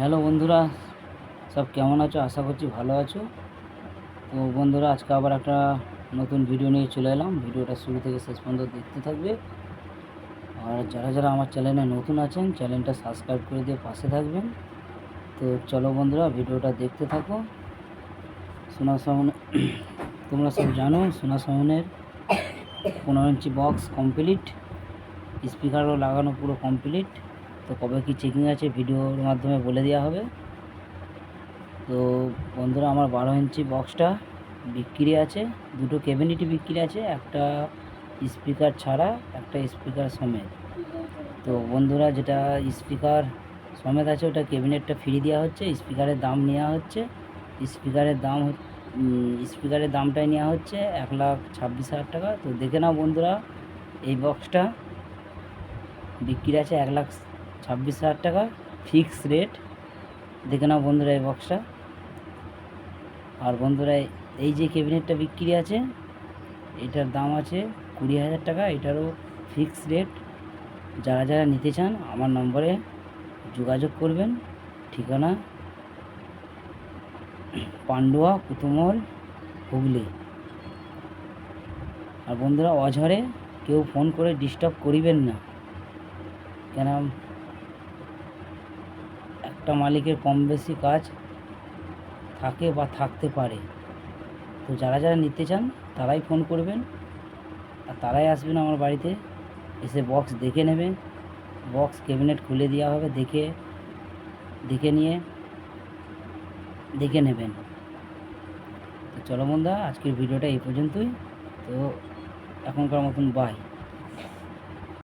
Hello বন্ধুরা, সব কেমন আছো? আশা করছি ভালো আছো। তো বন্ধুরা, আজকে আবার একটা নতুন ভিডিও নিয়ে চলে এলাম। ভিডিওটা শুরু থেকে শেষ পর্যন্ত দেখতে থাকবে। আর যারা যারা আমার চ্যানেলে নতুন আছেন চ্যানেলটা সাবস্ক্রাইব করে দিয়ে পাশে থাকবেন। তো চলো বন্ধুরা ভিডিওটা দেখতে থাকো। সোনা সাউন্ড তোমরা সব জানো, সোনা সাউন্ডের পনেরো ইঞ্চি বক্স কমপ্লিট স্পিকারও লাগানো পুরো কমপ্লিট তো কবে কি চেকিং আছে ভিডিওর মাধ্যমে বলে দেওয়া হবে। তো বন্ধুরা, আমার বারো ইঞ্চি বক্সটা বিক্রি আছে, দুটো ক্যাবিনেটই বিক্রি আছে, একটা স্পিকার ছাড়া, একটা স্পিকার সমেত। তো বন্ধুরা, যেটা স্পিকার সমেত আছে, ওটা ক্যাবিনেটটা ফ্রি দেওয়া হচ্ছে স্পিকারের দাম নেওয়া হচ্ছে। স্পিকারের দাম স্পিকারের দামটাই নেওয়া হচ্ছে এক লাখ ছাব্বিশ হাজার টাকা। তো দেখে নাও বন্ধুরা, এই বক্সটা বিক্রি আছে এক লাখ ছাব্বিশ হাজার টাকা ফিক্স রেট দেখে নাও বন্ধুরা এই বক্সটা আর বন্ধুরা, এই যে ক্যাবিনেটটা বিক্রি আছে, এটার দাম আছে কুড়ি হাজার টাকা, এটারও ফিক্স রেট যারা যারা নিতে চান, আমার নম্বরে যোগাযোগ করবেন। ঠিকানা, পান্ডুয়া, কুতুমল, হুগলি। আর বন্ধুরা, অঝরে কেউ ফোন করে ডিস্টার্ব করিবেন না। কেন একটা মালিকের কম বেশি কাজ থাকে বা থাকতে পারে। তো যারা যারা নিতে চান, তারাই ফোন করবেন। আর তারাই আসবেন আমার বাড়িতে, এসে বক্স দেখে নেবে। বক্স ক্যাবিনেট খুলে দেওয়া হবে, দেখে দেখে নিয়ে, দেখে নেবেন। তো চলো বন্ধুরা, আজকের ভিডিওটা এই পর্যন্তই। তো এখনকার মতন বাই